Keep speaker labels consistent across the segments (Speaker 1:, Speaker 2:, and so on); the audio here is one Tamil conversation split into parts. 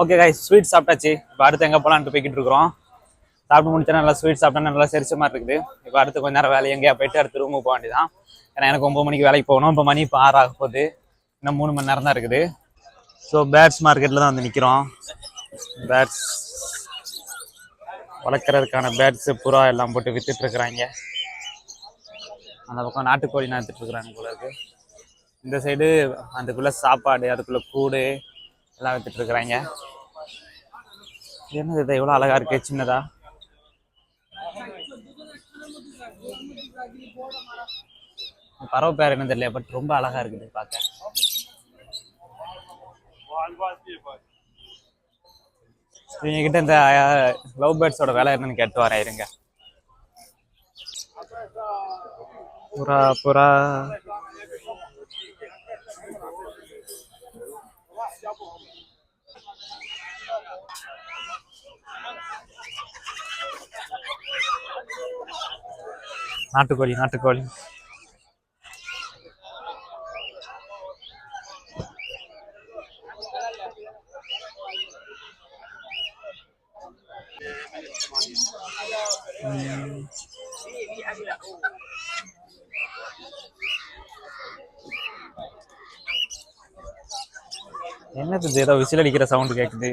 Speaker 1: ஓகே காய் ஸ்வீட் சாப்பிட்டாச்சு. இப்போ அடுத்து எங்கே போகலான்ட்டு போய்கிட்டு இருக்கிறோம். சாப்பிட்டு முடிச்சா நல்லா ஸ்வீட் சாப்பிட்டா நல்லா செரிச்ச மாதிரி இருக்குது. இப்போ அடுத்து கொஞ்ச நேரம் வேலை எங்கேயா போயிட்டு அடுத்து ரூமுக்கு போக வேண்டியதான் ஏன்னா எனக்கு ஒம்பது மணிக்கு வேலைக்கு போகணும். இப்போ மணி இப்போ ஆறு ஆக போகுது. இன்னும் மூணு மணி நேரம் தான் இருக்குது. ஸோ பேட்ஸ் மார்க்கெட்டில் தான் வந்து நிற்கிறோம் பேட்ஸ் வளர்க்குறதுக்கான பேட்ஸு புறா எல்லாம் போட்டு விற்றுட்ருக்குறாங்க இருக்கிறாங்க. அந்த பக்கம் நாட்டுக்கோழி நடத்திட்டு இருக்கிறாங்க போல இருக்குது இந்த சைடு அதுக்குள்ள சாப்பாடு அதுக்குள்ள கூடு எல்லாம் வித்துட்டு இருக்கிறாங்க. என்னது இது? எவ்வளோ அழகா இருக்கு சின்னதா? பறவை பேர் என்ன தெரியல பட் ரொம்ப அழகா இருக்குது பார்க்க. நீங்க கிட்ட இந்த லவ் பேர்ட்ஸோட வேலை என்னன்னு கேட்டு வரேன் இருங்க. புறா புறா. நாட்டுக்கோழி நாட்டுக்கோழி. என்னது இது? ஏதோ விசில் அடிக்கிற சவுண்ட் கேக்குது.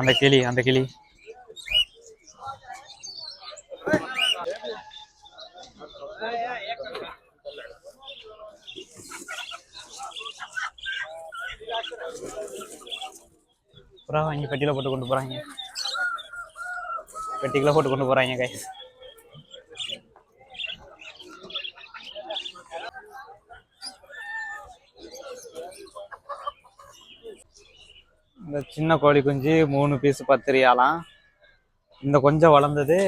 Speaker 1: அந்த கிளி அந்த கிளி. புறா வாங்கி பெட்டியில் போட்டு கொண்டு போகிறாங்க பெட்டிக்குள்ள போட்டு கொண்டு போகிறாங்க கை இந்த சின்ன கோழி குஞ்சு மூணு பீஸ் பத்து ரியாலாம் இந்த கொஞ்சம் வளர்ந்தது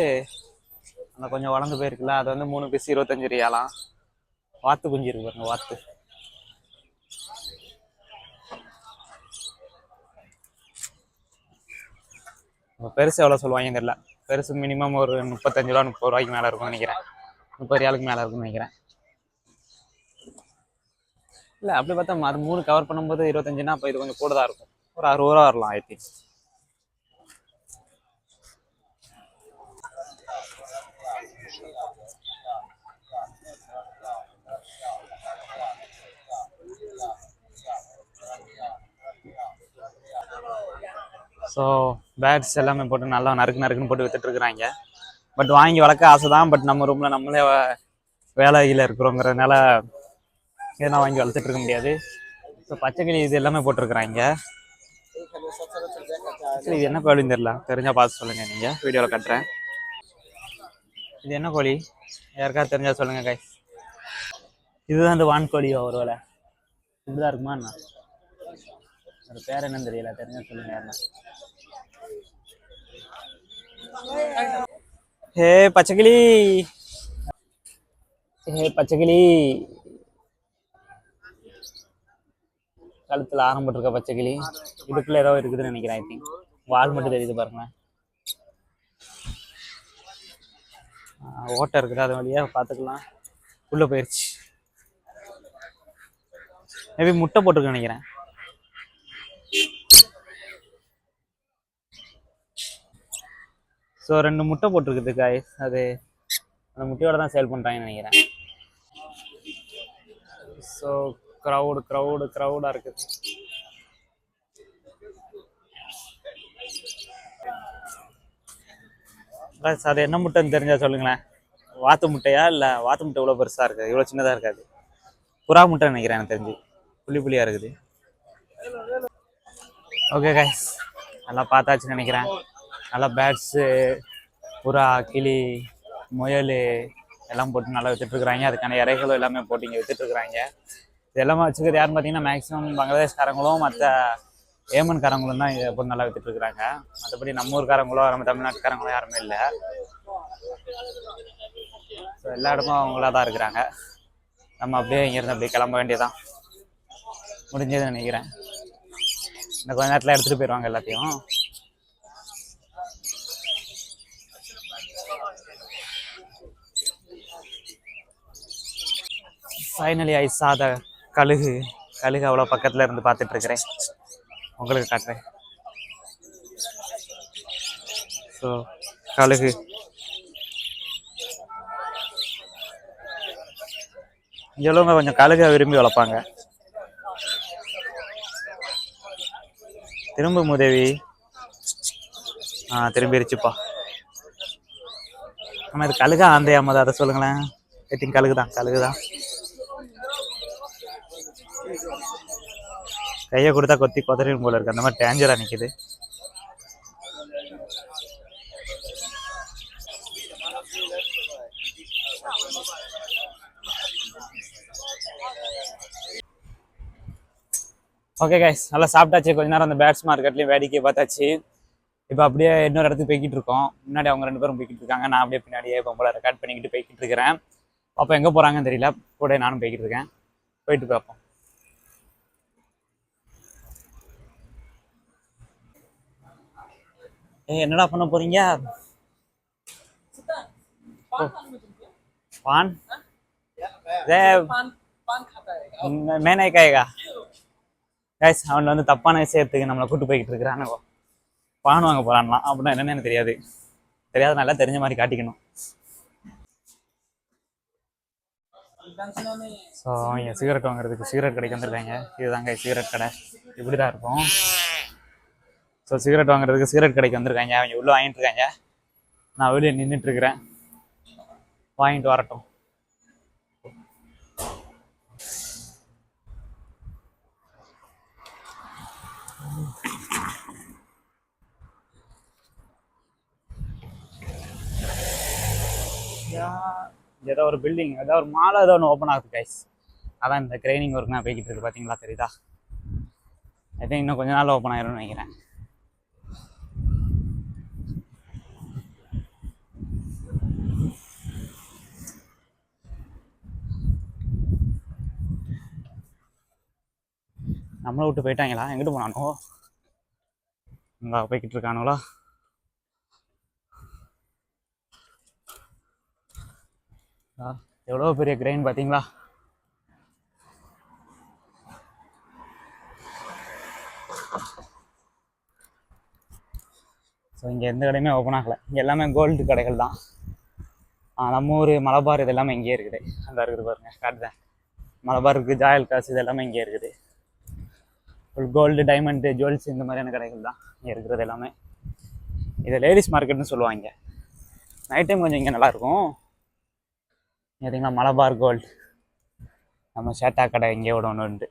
Speaker 1: அந்த கொஞ்சம் வளர்ந்து போயிருக்குல்ல அது வந்து மூணு பீஸ் இருபத்தஞ்சு ரியாலாம். வாத்து குஞ்சு இருக்கு பாருங்க வாத்து. பெருசு எவ்வளோ சொல்லுவாங்க தெரியல. பெருசு மினிமம் ஒரு முப்பத்தஞ்சு ரூபா முப்பது ரூபாய்க்கு மேலே இருக்கும்னு நினைக்கிறேன். முப்பது ரியாலுக்கு மேலே இருக்கும்னு நினைக்கிறேன். இல்லை அப்படி பார்த்தா அது மூணு கவர் பண்ணும்போது இருபத்தஞ்சுனா அப்போ இது கொஞ்சம் கூட தான் இருக்கும். ஒரு அறுபது ரூபா வரலாம் ஐ திங்க் ஸோ பேட்ஸ் எல்லாமே போட்டு நல்லா நறுக்கு நறுக்குன்னு போட்டு வித்துட்ருக்குறாங்க பட் வாங்கி வளர்க்க ஆசை தான் பட் நம்ம ரூமில் நம்மளே வேலையில் இருக்கிறோங்கிறதுனால எதுனா வாங்கி வளர்த்துட்ருக்க முடியாது. ஸோ பச்சைக்கிளி இது எல்லாமே போட்டிருக்கிறாங்க. இது என்ன கோழின்னு தெரியல. தெரிஞ்சால் பார்த்து சொல்லுங்க நீங்கள் வீடியோவில் கட்டுறேன். இது என்ன கோழி? யாருக்காவது தெரிஞ்சால் சொல்லுங்கள் கை இதுதான் இந்த வான்கோழியோ ஒருவேளை. இப்படிதான் இருக்குமா என்ன? அது பேர் என்னன்னு தெரியல தெரிஞ்சா சொல்லுங்க ஹே பச்சைக்கிளி. ஹே பச்சைக்கிளி. கழுத்துல ஆரம்பிட்டிருக்க பச்சைக்கிளி. இதுக்குள்ள ஏதோ இருக்குதுன்னு நினைக்கிறேன் ஐ திங்க் வால் மட்டும் தெரியுது பாருங்க ஓட்டை இருக்குது அது வழியா பார்த்துக்கலாம். உள்ள போயிருச்சு. மேபி முட்டை போட்டிருக்கு நினைக்கிறேன். ஸோ ரெண்டு முட்டை போட்டிருக்குது காய்ஸ் அது அந்த முட்டையோட தான் சேல் பண்ணுறாங்கன்னு நினைக்கிறேன். ஸோ க்ரௌடு க்ரௌடு க்ரௌடாக இருக்குது. Guys, அது என்ன முட்டைன்னு தெரிஞ்சா சொல்லுங்களேன். வாத்து முட்டையா இல்லை வாத்து முட்டை இவ்வளோ பெருசாக இருக்குது இவ்வளோ சின்னதாக இருக்காது. புறா முட்டை நினைக்கிறேன் எனக்கு தெரிஞ்சு. புள்ளி புள்ளியாக இருக்குது. ஓகே கைஸ் நல்லா பார்த்தாச்சுன்னு நினைக்கிறேன். நல்லா பேட்ஸு புறா கிளி முயல் எல்லாம் போட்டு நல்லா வித்துட்ருக்குறாங்க அதுக்கான இறைகளும் எல்லாமே போட்டு இங்கே வித்துட்ருக்குறாங்க இது எல்லாமே வச்சுக்கிறது யாருன்னு பார்த்தீங்கன்னா மேக்ஸிமம் பங்களாதேஷ்காரங்களும் மற்ற ஏமன்காரங்களும் தான் இதை போட்டு நல்லா வித்துட்ருக்குறாங்க மற்றபடி நம்ம ஊர்க்காரங்களோ நம்ம தமிழ்நாட்டுக்காரங்களோ யாருமே இல்லை. ஸோ எல்லா இடமும் அவங்களா தான் இருக்கிறாங்க. நம்ம அப்படியே இங்கேருந்து அப்படியே கிளம்ப வேண்டியதான் முடிஞ்சதுன்னு நினைக்கிறேன். இந்த கொஞ்ச நேரத்தில் எடுத்துகிட்டு போயிடுவாங்க எல்லாத்தையும். ஃபைனலி ஐ சாத கழுகு. கழுகு அவ்வளோ பக்கத்தில் இருந்து பார்த்துட்டு இருக்கிறேன் உங்களுக்கு காட்டுறேன். ஸோ கழுகு. இங்கே கொஞ்சம் கழுகை விரும்பி வளர்ப்பாங்க. திரும்ப உதவி. ஆ திரும்பிருச்சுப்பா. ஆமா இது கழுகா ஆந்தையாமதா அதை சொல்லுங்களேன். ஐ திங்க் கழுகு தான் கழுகு தான் கையை கொடுத்தா கொத்தி கொதறிடும் போல இருக்கு. அந்த மாதிரி டேஞ்சரா நிக்குது. ஓகே கைஸ் நல்லா சாப்பிட்டாச்சு. கொஞ்ச நேரம் அந்த பேட்ஸ் மார்க்கெட்லேயும் வேடிக்கை பார்த்தாச்சு. இப்போ அப்படியே இன்னொரு இடத்துக்கு போய்கிட்டு இருக்கோம். முன்னாடி அவங்க ரெண்டு பேரும் போய்கிட்டு இருக்காங்க. நான் அப்படியே பின்னாடியே இப்போ போல ரெக்கார்ட் பண்ணிக்கிட்டு போய்கிட்டு இருக்கிறேன். அப்போ எங்கே போகிறாங்கன்னு தெரியல. கூட நானும் போய்கிட்டு இருக்கேன். போயிட்டு பார்ப்போம். என்னடா பண்ண போறீங்க? पान மேனே காய்கா கைஸ் அவன் வந்து தப்பான விஷயத்துக்கு நம்மளை கூட்டு போய்கிட்டு இருக்கிறானுங்க பான் வாங்க போறான்னா அப்படின்னா என்னன்னு எனக்கு தெரியாது. தெரியாத நல்லா தெரிஞ்ச மாதிரி காட்டிக்கணும். ஸோ அவங்க சிகரெட் வாங்குறதுக்கு சிகரெட் கடைக்கு வந்துருக்காங்க. இதுதாங்க சிகரெட் கடை. இப்படி தான் இருக்கும். ஸோ சிகரெட் வாங்குறதுக்கு சிகரெட் கடைக்கு வந்திருக்காங்க. அவங்க உள்ளே வாங்கிட்டு இருக்காங்க. நான் வெளியே நின்றுட்டுருக்குறேன் வாங்கிட்டு வரட்டும். ஏதோ ஒரு பில்டிங் ஏதோ ஒரு மாலை ஏதோ ஒன்று ஓப்பன் ஆகுது கைஸ் அதான் இந்த கிரைனிங் ஒர்க் நான் போய்கிட்டு இருக்கு பார்த்தீங்களா தெரியுதா? ஐ திங்க் இன்னும் கொஞ்ச நாள் ஓப்பன் ஆயிரும்னு நினைக்கிறேன். நம்மளை விட்டு போயிட்டாங்களா? எங்கிட்டு போனானோ? அங்கே போய்கிட்டு இருக்கானுங்களா? எவ்வளோ பெரிய கிரெயின் பார்த்தீங்களா? ஸோ இங்கே எந்த கடையுமே ஓப்பன் ஆகலை. இங்கே எல்லாமே கோல்டு கடைகள் தான். நம்ம ஊர் மலபார் இது எல்லாமே இங்கேயே இருக்குது. அந்த இருக்குது பாருங்கள் காட்டுதான் மலபார் இருக்குது ஜாயல் காசு இது எல்லாமே இங்கே இருக்குது. கோல்டு டைமண்டு ஜுவல்ஸ் இந்த மாதிரியான கடைகள் தான் இங்கே இருக்கிறது எல்லாமே. இதை லேடிஸ் மார்க்கெட்னு சொல்லுவாங்க. நைட் டைம் கொஞ்சம் இங்கே நல்லாயிருக்கும். பார்த்தீங்களா மலபார் கோல்டு நம்ம சேட்டா கடை இங்கே விட ஒன்று உண்டு.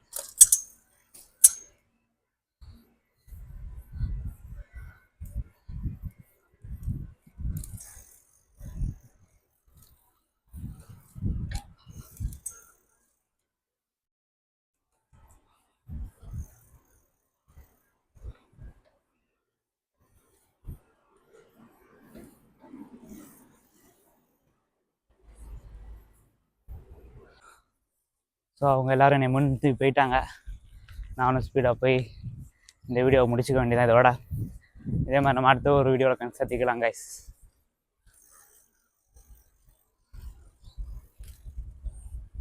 Speaker 1: ஸோ அவங்க எல்லாரும் என்னை முன்னிறுத்தி போயிட்டாங்க. நானும் ஸ்பீடாக போய் இந்த வீடியோவை முடிச்சுக்க வேண்டியதான் இதோட இதே மாதிரி நம்ம அடுத்த ஒரு வீடியோவில் சந்திக்கலாம் கைஸ்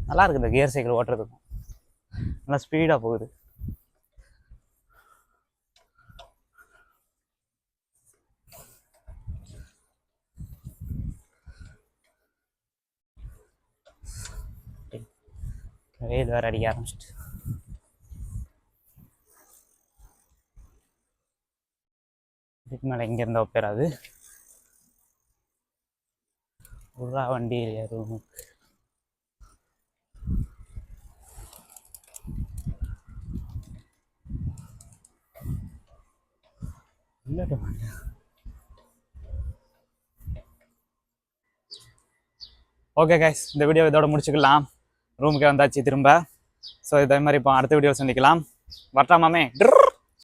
Speaker 1: நல்லா இருக்குது இந்த கியர் சைக்கிள் ஓட்டுறதுக்கும். நல்லா ஸ்பீடாக போகுது. வெயில் வேறு அடிக்க ஆரம்பிச்சிட்டு. இதுக்கு மேலே எங்கே இருந்தால் ஒப்பேராது. உருளா வண்டி இல்லையா ரூமுக்கு ஓகே கைஸ் இந்த வீடியோ இதோட முடிச்சுக்கலாம். ரூமுக்கே வந்தாச்சு திரும்ப. ஸோ இதே மாதிரி இப்போ அடுத்த வீடியோ சந்திக்கலாம். வரட்டாமாமே